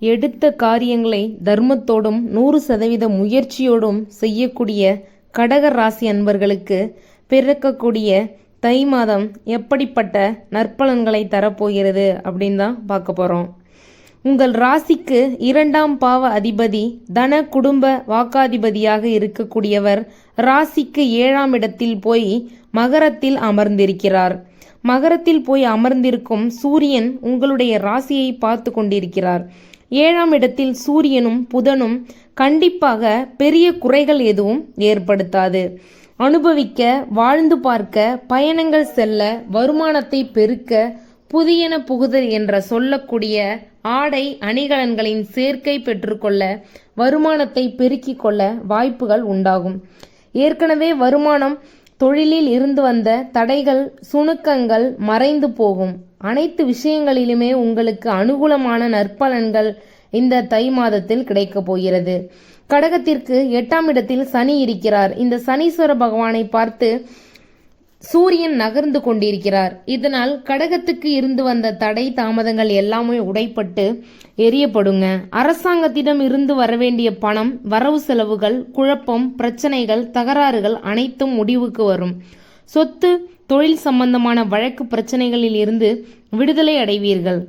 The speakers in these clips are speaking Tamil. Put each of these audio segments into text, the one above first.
எடுத்த காரியங்களை தர்மத்தோடும் நூறு சதவீத முயற்சியோடும் செய்யக்கூடிய கடக ராசி அன்பர்களுக்கு பிறக்கக்கூடிய தை மாதம் எப்படிப்பட்ட நற்பலன்களை தரப்போகிறது அப்படின்னு தான் பார்க்க போகிறோம் உங்கள் ராசிக்கு இரண்டாம் பாவ அதிபதி தன குடும்ப வாக்காதிபதியாக இருக்கக்கூடியவர் ராசிக்கு ஏழாம் இடத்தில் போய் மகரத்தில் அமர்ந்திருக்கிறார். மகரத்தில் போய் அமர்ந்திருக்கும் சூரியன் உங்களுடைய ராசியை பார்த்து கொண்டிருக்கிறார். ஏழாம் இடத்தில் சூரியனும் புதனும் கண்டிப்பாக பெரிய குறைகள் எதுவும் ஏற்படுத்தாது. அனுபவிக்க வாழ்ந்து பார்க்க பயணங்கள் செல்ல வருமானத்தை பெருக்க புதியன புகுதல் என்ற சொல்லக்கூடிய ஆடை அணிகலன்களின் சேர்க்கை பெற்றுக்கொள்ள வருமானத்தை பெருக்கிக் கொள்ள வாய்ப்புகள் உண்டாகும். ஏற்கனவே வருமானம் தொழிலில் இருந்து வந்த தடைகள் சுணுக்கங்கள் மறைந்து போகும். அனைத்து விஷயங்களிலுமே உங்களுக்கு அனுகூலமான நற்பலன்கள் இந்த தை மாதத்தில் கிடைக்கப் போகிறது. கடகத்திற்கு எட்டாம் இடத்தில் சனி இருக்கிறார். இந்த சனீஸ்வர பகவானை பார்த்து சூரியன் நகர்ந்து கொண்டிருக்கிறார். இதனால் கடகத்துக்கு இருந்து வந்த தடை தாமதங்கள் எல்லாமே உடைப்பட்டு எரியப்படுங்க. அரசாங்கத்திடம் இருந்து வரவேண்டிய பணம் வரவு செலவுகள் குழப்பம் பிரச்சனைகள் தகராறுகள் அனைத்தும் முடிவுக்கு வரும். சொத்து தொழில் சம்பந்தமான வழக்கு பிரச்சனைகளில் இருந்து விடுதலை அடைவீர்கள்.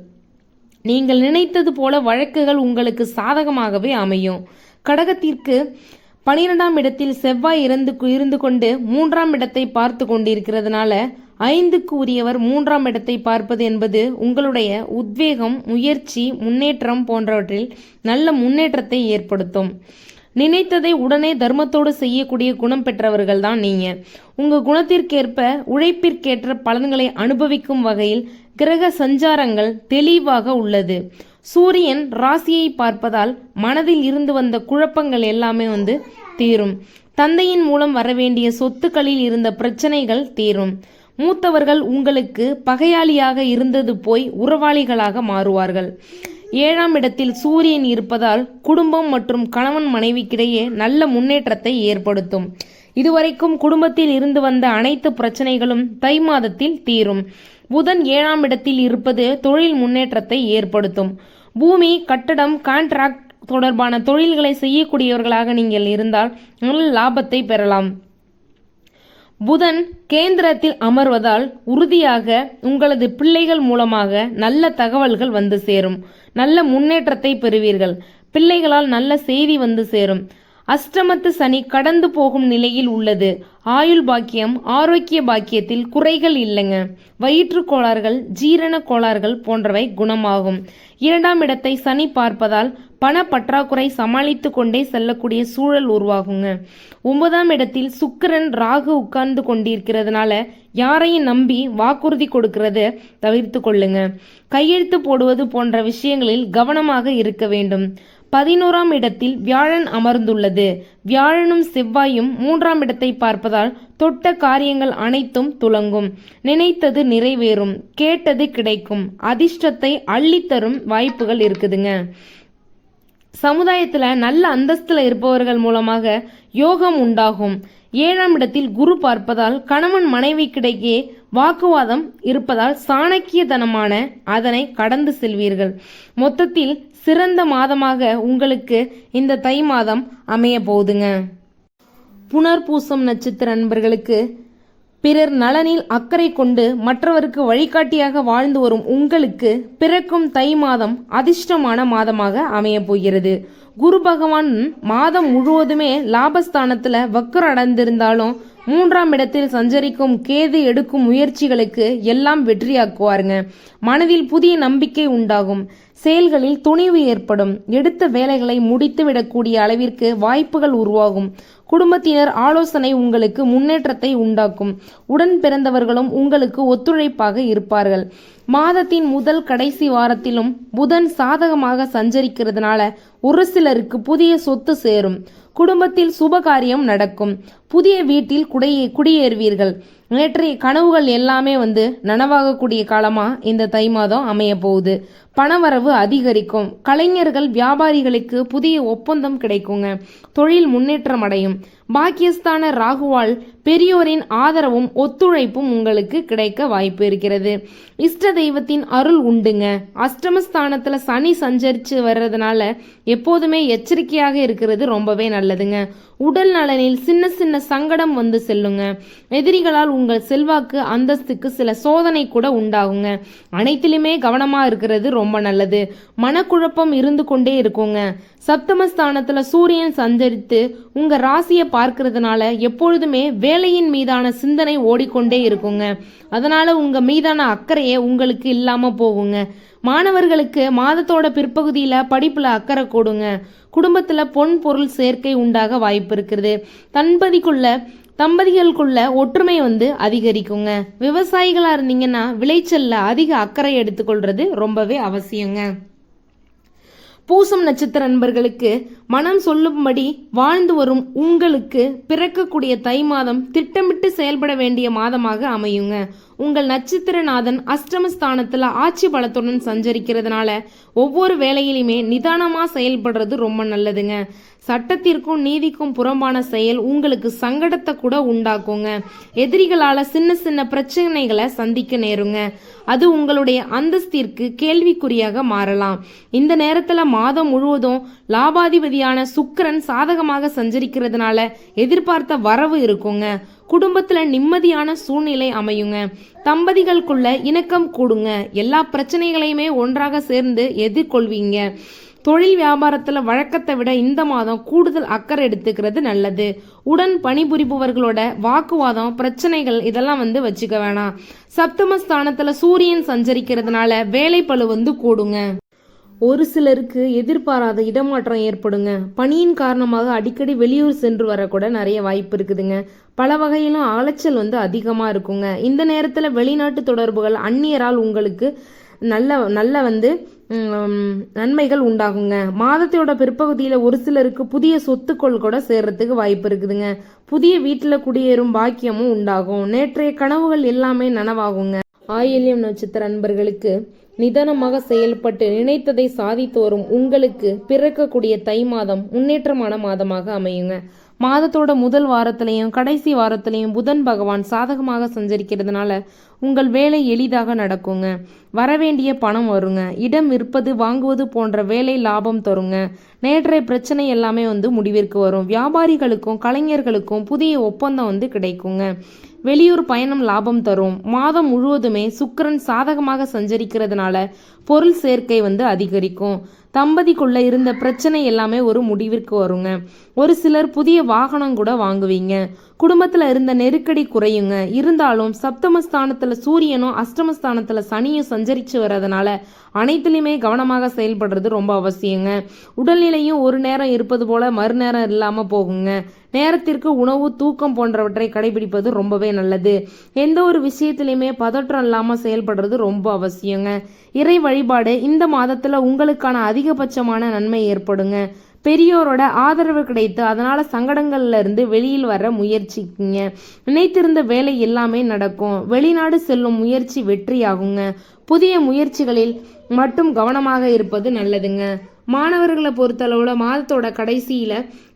நீங்கள் நினைத்தது போல வழக்குகள் உங்களுக்கு சாதகமாகவே அமையும். கடகத்திற்கு பனிரெண்டாம் இடத்தில் செவ்வாய் இருந்து இருந்து கொண்டு மூன்றாம் இடத்தை பார்த்து கொண்டிருக்கிறதுனால ஐந்துக்கு உரியவர் மூன்றாம் இடத்தை பார்ப்பது என்பது உங்களுடைய உத்வேகம் முயற்சி முன்னேற்றம் போன்றவற்றில் நல்ல முன்னேற்றத்தை ஏற்படுத்தும். நினைத்ததை உடனே தர்மத்தோடு செய்யக்கூடிய குணம் பெற்றவர்கள் தான் நீங்க. உங்க குணத்திற்கேற்ப உழைப்பிற்கேற்ற பலன்களை அனுபவிக்கும் வகையில் கிரக சஞ்சாரங்கள் தெளிவாக உள்ளது. சூரியன் ராசியை பார்ப்பதால் மனதில் இருந்து வந்த குழப்பங்கள் எல்லாமே வந்து தீரும். தந்தையின் மூலம் வரவேண்டிய சொத்துக்களில் இருந்த பிரச்சனைகள் தீரும். மூத்தவர்கள் உங்களுக்கு பகையாளியாக இருந்தது போய் உறவாளிகளாக மாறுவார்கள். ஏழாம் இடத்தில் சூரியன் இருப்பதால் குடும்பம் மற்றும் கணவன் மனைவிக்கிடையே நல்ல முன்னேற்றத்தை ஏற்படுத்தும். இதுவரைக்கும் குடும்பத்தில் இருந்து வந்த அனைத்து பிரச்சனைகளும் தை மாதத்தில் தீரும். புதன் ஏழாம் இடத்தில் இருப்பது தொழில் முன்னேற்றத்தை ஏற்படுத்தும். பூமி கட்டடம் கான்ட்ராக்ட் தொடர்பான தொழில்களை செய்யக்கூடியவர்களாக நீங்கள் இருந்தால் நல்ல லாபத்தை பெறலாம். புதன் கேந்திரத்தில் அமர்வதால் உறுதியாக உங்களது பிள்ளைகள் மூலமாக நல்ல தகவல்கள் வந்து சேரும். நல்ல முன்னேற்றத்தை பெறுவீர்கள். பிள்ளைகளால் நல்ல செய்தி வந்து சேரும். அஷ்டமத்து சனி கடந்து போகும் நிலையில் உள்ளது. ஆயுள் பாக்கியம் ஆரோக்கிய பாக்கியத்தில் குறைகள் இல்லைங்க. வயிற்று கோளாறுகள் ஜீரண கோளாறுகள் போன்றவை குணமாகும். இரண்டாம் இடத்தை சனி பார்ப்பதால் பண பற்றாக்குறை சமாளித்து கொண்டே செல்லக்கூடிய சூழல் உருவாகுங்க. ஒன்பதாம் இடத்தில் சுக்கரன் ராகு உட்கார்ந்து கொண்டிருக்கிறதுனால யாரையும் நம்பி வாக்குறுதி கொடுக்கறத தவிர்த்து கொள்ளுங்க. கையெழுத்து போடுவது போன்ற விஷயங்களில் கவனமாக இருக்க வேண்டும். பதினோராம் இடத்தில் வியாழன் அமர்ந்துள்ளது. வியாழனும் செவ்வாயும் மூன்றாம் இடத்தை பார்ப்பதால் தொட்ட காரியங்கள் அனைத்தும் துலங்கும் நினைத்தது நிறைவேறும் கேட்டது கிடைக்கும். அதிர்ஷ்டத்தை அள்ளித்தரும் வாய்ப்புகள் இருக்குதுங்க. சமுதாயத்தில் நல்ல அந்தஸ்தில் இருப்பவர்கள் மூலமாக யோகம் உண்டாகும். ஏழாம் இடத்தில் குரு பார்ப்பதால் கணவன் மனைவிக்கிடையே வாக்குவாதம் இருப்பதால் சாணக்கியதனமான அதனை கடந்து செல்வீர்கள். மொத்தத்தில் சிறந்த மாதமாக உங்களுக்கு இந்த தை மாதம் அமைய போகுதுங்க. புனர்பூசம் நட்சத்திர நண்பர்களுக்கு பிறர் நலனில் அக்கறை கொண்டு மற்றவருக்கு வழிகாட்டியாக வாழ்ந்து வரும் உங்களுக்கு பிறக்கும் தை மாதம் அதிர்ஷ்டமான மாதமாக அமைய போகிறது. குரு பகவான் மாதம் முழுவதுமே லாபஸ்தானத்துல வக்கரம் அடைந்திருந்தாலும் மூன்றாம் இடத்தில் சஞ்சரிக்கும் கேது எடுக்கும் முயற்சிகளுக்கு எல்லாம் வெற்றியாக்குவாருங்க. மனதில் புதிய நம்பிக்கை உண்டாகும். செயல்களில் துணிவு ஏற்படும். எடுத்த வேலைகளை முடித்து விடக்கூடிய அளவிற்கு வாய்ப்புகள் உருவாகும். குடும்பத்தினர் ஆலோசனை உங்களுக்கு முன்னேற்றத்தை உண்டாக்கும். உடன் பிறந்தவர்களும் உங்களுக்கு ஒத்துழைப்பாக இருப்பார்கள். மாதத்தின் முதல் கடைசி வாரத்திலும் புதன் சாதகமாக சஞ்சரிக்கிறதுனால ஒரு சிலருக்கு புதிய சொத்து சேரும். குடும்பத்தில் சுபகாரியம் நடக்கும். புதிய வீட்டில் குடியே குடியேறுவீர்கள். நேற்றைய கனவுகள் எல்லாமே வந்து நனவாகக்கூடிய காலமா இந்த தை மாதம் அமைய போகுது. பணவரவு அதிகரிக்கும். கலைஞர்கள் வியாபாரிகளுக்கு புதிய ஒப்பந்தம் கிடைக்குங்க. தொழில் முன்னேற்றம் அடையும். பாக்கியஸ்தான ராகுவால் பெரியோரின் ஆதரவும் ஒத்துழைப்பும் உங்களுக்கு கிடைக்க வாய்ப்பு இருக்கிறது. இஷ்ட தெய்வத்தின் அருள் உண்டுங்க. அஷ்டமஸ்தானத்துல சனி சஞ்சரிச்சு வர்றதுனால எப்போதுமே எச்சரிக்கையாக இருக்கிறது ரொம்பவே நல்லதுங்க. உடல் நலனில் சின்ன சின்ன சங்கடம் வந்து செல்லுங்க. எதிரிகளால் உங்கள் செல்வாக்கு அந்தஸ்துக்கு சில சோதனை கூட உண்டாகுங்க. அனைத்திலுமே கவனமா இருக்கிறது ரொம்ப நல்லது. மனக்குழப்பம் இருந்து கொண்டே இருக்குங்க. சப்தமஸ்தானத்துல சூரியன் சஞ்சரித்து உங்க ராசியை பார்க்கறதுனால எப்பொழுதுமே வேலையின் மீதான சிந்தனை ஓடிக்கொண்டே இருக்குங்க. அதனால உங்க மீதான அக்கறையே உங்களுக்கு இல்லாம போகுங்க. மாணவர்களுக்கு மாதத்தோட பிற்பகுதியில படிப்புல அக்கறை கொடுங்க. குடும்பத்துல பொன் பொருள் சேர்க்கை உண்டாக வாய்ப்பு இருக்கிறது தன்பதிக்குள்ள தம்பதிகளுக்குள்ள ஒற்றுமை வந்து அதிகரிக்குங்க. விவசாயிகளா இருந்தீங்கன்னா விளைச்சல்ல அதிக அக்கறை எடுத்துக்கொள்வது ரொம்பவே அவசியங்க. பூசம் நட்சத்திர நண்பர்களுக்கு மனம் சொல்லும்படி வாழ்ந்து வரும் உங்களுக்கு பிறக்கக்கூடிய தை மாதம் திட்டமிட்டு செயல்பட வேண்டிய மாதமாக அமையுங்க. உங்கள் நட்சத்திரநாதன் அஷ்டமஸ்தானத்தில் ஆட்சி பலத்துடன் சஞ்சரிக்கிறதுனால ஒவ்வொரு வேலையிலுமே நிதானமாக செயல்படுறது ரொம்ப நல்லதுங்க. சட்டத்திற்கும் நீதிக்கும் புறம்பான செயல் உங்களுக்கு சங்கடத்தை கூட உண்டாக்குங்க. எதிரிகளால் சின்ன சின்ன பிரச்சனைகளை சந்திக்க நேருங்க. அது உங்களுடைய அந்தஸ்திற்கு கேள்விக்குறியாக மாறலாம். இந்த நேரத்தில் மாதம் முழுவதும் லாபாதிபதியான சுக்கரன் சாதகமாக சஞ்சரிக்கிறதுனால எதிர்பார்த்த வரவு இருக்குங்க. குடும்பத்தில் நிம்மதியான சூழ்நிலை அமையுங்க. தம்பதிகளுக்குள்ள இணக்கம் கூடுங்க. எல்லா பிரச்சனைகளையுமே ஒன்றாக சேர்ந்து எதிர்கொள்வீங்க. தொழில் வியாபாரத்தில் வழக்கத்தை விட இந்த மாதம் கூடுதல் அக்கறை எடுத்துக்கிறது நல்லது. உடன் பணிபுரிபவர்களோட வாக்குவாதம் பிரச்சனைகள் இதெல்லாம் வந்து வச்சுக்க வேணாம். சப்தமஸ்தானத்தில் சூரியன் சஞ்சரிக்கிறதுனால வேலைப்பளு வந்து கூடுங்க. ஒரு சிலருக்கு எதிர்பாராத இடமாற்றம் ஏற்படுங்க. பணியின் காரணமாக அடிக்கடி வெளியூர் சென்று வரக்கூட நிறைய வாய்ப்பு இருக்குதுங்க. பல வகையிலும் அலைச்சல் வந்து அதிகமாக இருக்குங்க. இந்த நேரத்தில் வெளிநாட்டு தொடர்புகள் அந்நியரால் உங்களுக்கு நல்ல நல்ல வந்து நன்மைகள் உண்டாகுங்க. மாதத்தோட பிற்பகுதியில் ஒரு சிலருக்கு புதிய சொத்துக்கள் கூட சேர்றதுக்கு வாய்ப்பு இருக்குதுங்க. புதிய வீட்டில் குடியேறும் பாக்கியமும் உண்டாகும். நேற்றைய கனவுகள் எல்லாமே நனவாகுங்க. ஆயில்யம் நட்சத்திர அன்பர்களுக்கு நிதானமாக செயல்பட்டு நினைத்ததை சாதித்து வரும் உங்களுக்கு பிறக்கக்கூடிய தை மாதம் முன்னேற்றமான மாதமாக அமையுங்க. மாதத்தோட முதல் வாரத்திலையும் கடைசி வாரத்திலையும் புதன் பகவான் சாதகமாக சஞ்சரிக்கிறதுனால உங்கள் வேலை எளிதாக நடக்குங்க. வரவேண்டிய பணம் வருங்க. இடம் விற்பது வாங்குவது போன்ற வேலை லாபம் தருங்க. நேற்றைய பிரச்சனை எல்லாமே வந்து முடிவிற்கு வரும். வியாபாரிகளுக்கும் கலைஞர்களுக்கும் புதிய ஒப்பந்தம் வந்து கிடைக்குங்க. வெளியூர் பயணம் லாபம் தரும். மாதம் முழுவதுமே சுக்கிரன் சாதகமாக சஞ்சரிக்கிறதுனால பொருள் சேர்க்கை வந்து அதிகரிக்கும். தம்பதிக்குள்ள இருந்த பிரச்சனை எல்லாமே ஒரு முடிவிற்கு வருங்க. ஒரு சிலர் புதிய வாகனம் கூட வாங்குவீங்க. குடும்பத்தில் இருந்த நெருக்கடி குறையுங்க. இருந்தாலும் சப்தமஸ்தானத்தில் சூரியனும் அஷ்டமஸ்தானத்தில் சனியும் சஞ்சரித்து வர்றதுனால அனைத்துலேயுமே கவனமாக செயல்படுறது ரொம்ப அவசியங்க. உடல்நிலையும் ஒரு நேரம் இருப்பது போல மறுநேரம் இல்லாமல் போகுங்க. நேரத்திற்கு உணவு தூக்கம் போன்றவற்றை கடைபிடிப்பது ரொம்பவே நல்லது. எந்த ஒரு விஷயத்திலையுமே பதற்றம் இல்லாமல் செயல்படுறது ரொம்ப அவசியங்க. இறை வழிபாடு இந்த மாதத்தில் உங்களுக்கான அதிகபட்சமான நன்மை ஏற்படுங்க. பெரியோரோட ஆதரவு கிடைத்து அதனால சங்கடங்கள்ல இருந்து வெளியில் வர முயற்சிக்குங்க. நினைத்திருந்த வேலை எல்லாமே நடக்கும். வெளிநாடு செல்லும் முயற்சி வெற்றியாகுங்க. புதிய முயற்சிகளில் மட்டும் கவனமாக இருப்பது நல்லதுங்க. மாணவர்களை பொறுத்தளவுல மாதத்தோட கடைசியில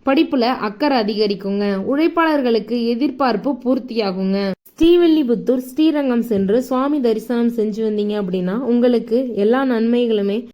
படிப்புல அக்கறை அதிகரிக்குங்க. உழைப்பாளர்களுக்கு எதிர்பார்ப்பு பூர்த்தியாகுங்க. ஸ்ரீவில்லிபுத்தூர் ஸ்ரீரங்கம் சென்று சுவாமி தரிசனம் செஞ்சு வந்தீங்க அப்படின்னா உங்களுக்கு எல்லா நன்மைகளுமே